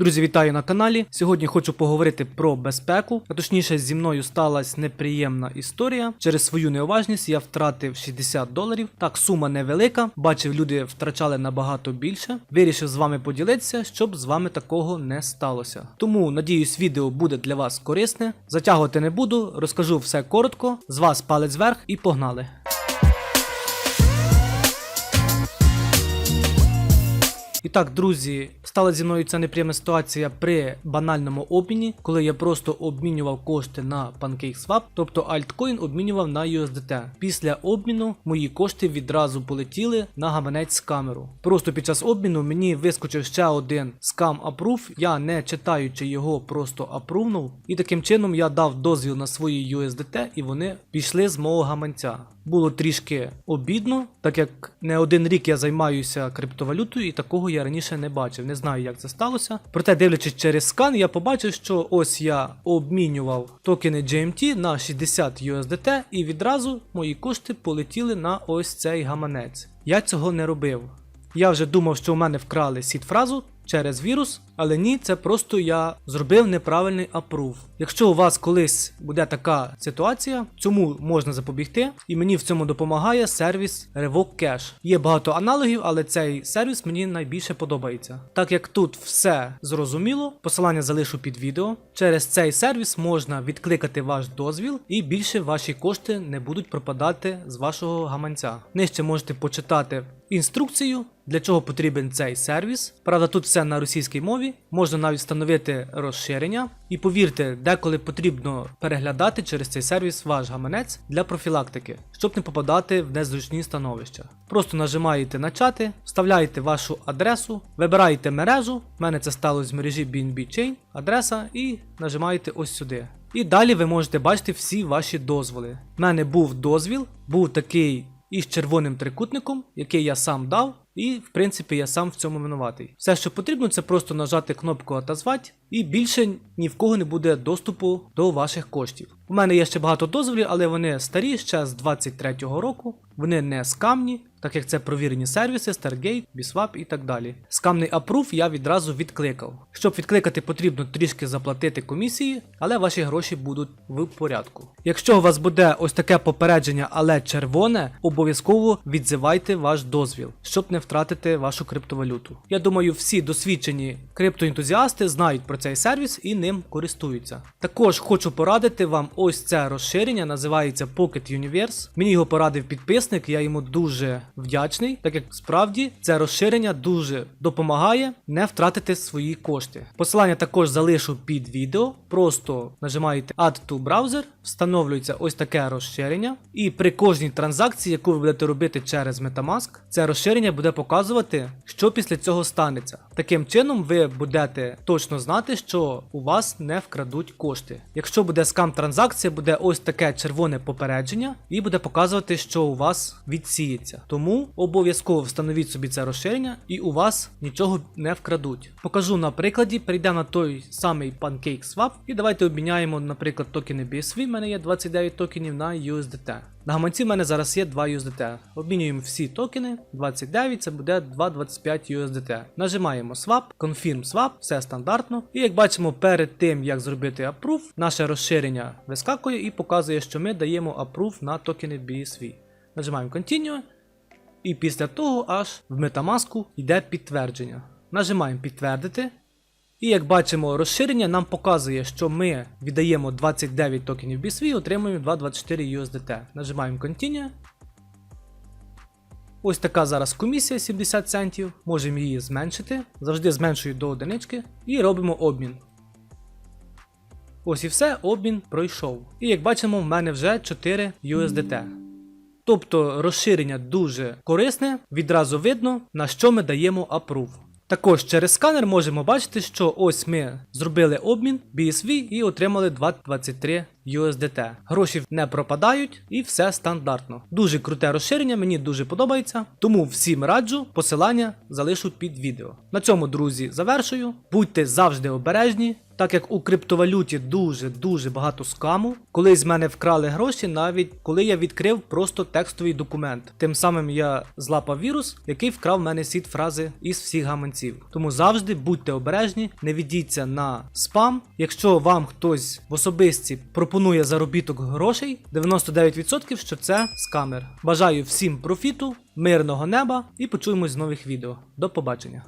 Друзі, вітаю на каналі. Сьогодні хочу поговорити про безпеку. А точніше, зі мною сталася неприємна історія. Через свою неуважність я втратив 60 доларів. Так, сума невелика. Бачив, люди втрачали набагато більше. Вирішив з вами поділитися, щоб з вами такого не сталося. Тому надіюсь, відео буде для вас корисне. Затягувати не буду, розкажу все коротко. З вас палець вверх і погнали. І так, друзі, стала зі мною ця неприємна ситуація при банальному обміні, коли я просто обмінював кошти на PancakeSwap, тобто альткоін обмінював на USDT. Після обміну мої кошти відразу полетіли на гаманець з камеру. Просто під час обміну мені вискочив ще один скам апрув. Я не читаючи його, просто апрувнув. І таким чином я дав дозвіл на свої USDT, і вони пішли з мого гаманця. Було трішки обідно, так як не один рік я займаюся криптовалютою, і такого я раніше не бачив. Не знаю, як це сталося. Проте, дивлячись через скан, я побачив, що ось я обмінював токени GMT на 60 USDT, і відразу мої кошти полетіли на ось цей гаманець. Я цього не робив. Я вже думав, що у мене вкрали сіт-фразу через вірус, але ні, це просто я зробив неправильний апрув. Якщо у вас колись буде така ситуація, цьому можна запобігти, і мені в цьому допомагає сервіс Revoke Cash. Є багато аналогів, але цей сервіс мені найбільше подобається. Так як тут все зрозуміло, посилання залишу під відео. Через цей сервіс можна відкликати ваш дозвіл, і більше ваші кошти не будуть пропадати з вашого гаманця. Нижче можете почитати інструкцію. Для чого потрібен цей сервіс? Правда, тут все на російській мові. Можна навіть встановити розширення. І повірте, деколи потрібно переглядати через цей сервіс ваш гаманець для профілактики, щоб не попадати в незручні становища. Просто нажимаєте на чати, вставляєте вашу адресу, вибираєте мережу. У мене це сталося з мережі BNB Chain, адреса, і нажимаєте ось сюди. І далі ви можете бачити всі ваші дозволи. У мене був дозвіл, був такий із червоним трикутником, який я сам дав, і в принципі я сам в цьому винуватий. Все, що потрібно, це просто нажати кнопку «Отозвать» і більше ні в кого не буде доступу до ваших коштів. У мене є ще багато дозволів, але вони старі ще з 23-го року. Вони не скамні, так як це провірені сервіси, Stargate, Biswap і так далі. Скамний апрув я відразу відкликав. Щоб відкликати, потрібно трішки заплатити комісії, але ваші гроші будуть в порядку. Якщо у вас буде ось таке попередження, але червоне, обов'язково відзивайте ваш дозвіл, щоб не втратити вашу криптовалюту. Я думаю, всі досвідчені криптоентузіасти знають про цей сервіс і ним користуються. Також хочу порадити вам ось це розширення, називається Pocket Universe. Мені його порадив підписник, я йому дуже вдячний, так як справді це розширення дуже допомагає не втратити свої кошти. Посилання також залишу під відео. Просто нажимаєте Add to Browser, встановлюється ось таке розширення, і при кожній транзакції, яку ви будете робити через Metamask, це розширення буде показувати, що після цього станеться. Таким чином, ви будете точно знати, що у вас не вкрадуть кошти. Якщо буде скам транзакція, буде ось таке червоне попередження, і буде показувати, що у вас відсіється. Тому обов'язково встановіть собі це розширення, і у вас нічого не вкрадуть. Покажу на прикладі, перейдемо на той самий PancakeSwap, і давайте обміняємо, наприклад, токени BSV. У мене є 29 токенів на USDT. На гаманці в мене зараз є 2 USDT. Обмінюємо всі токени. 29 це буде 2,25 USDT. Нажимаємо Swap, Confirm Swap, все стандартно. І як бачимо, перед тим як зробити Approve, наше розширення вискакує і показує, що ми даємо Approve на токени BSV. Нажимаємо Continue. І після того аж в Metamask йде підтвердження. Нажимаємо підтвердити. І як бачимо, розширення нам показує, що ми віддаємо 29 токенів BSV і отримуємо 2,24 USDT. Нажимаємо Continue. Ось така зараз комісія 70 центів. Можемо її зменшити. Завжди зменшую до одинички. І робимо обмін. Ось і все, обмін пройшов. І як бачимо, в мене вже 4 USDT. Тобто розширення дуже корисне, відразу видно, на що ми даємо approve. Також через сканер можемо бачити, що ось ми зробили обмін BSV і отримали 2,23 USDT. Гроші не пропадають і все стандартно. Дуже круте розширення, мені дуже подобається. Тому всім раджу, посилання залишу під відео. На цьому, друзі, завершую. Будьте завжди обережні. Так як у криптовалюті дуже дуже багато скаму. Колись з мене вкрали гроші, навіть коли я відкрив просто текстовий документ. Тим самим я злапав вірус, який вкрав в мене сіт фрази із всіх гаманців. Тому завжди будьте обережні, не ведіться на спам. Якщо вам хтось в особисті пропонує заробіток грошей, 99% що це скамер. Бажаю всім профіту, мирного неба і почуємось з нових відео. До побачення.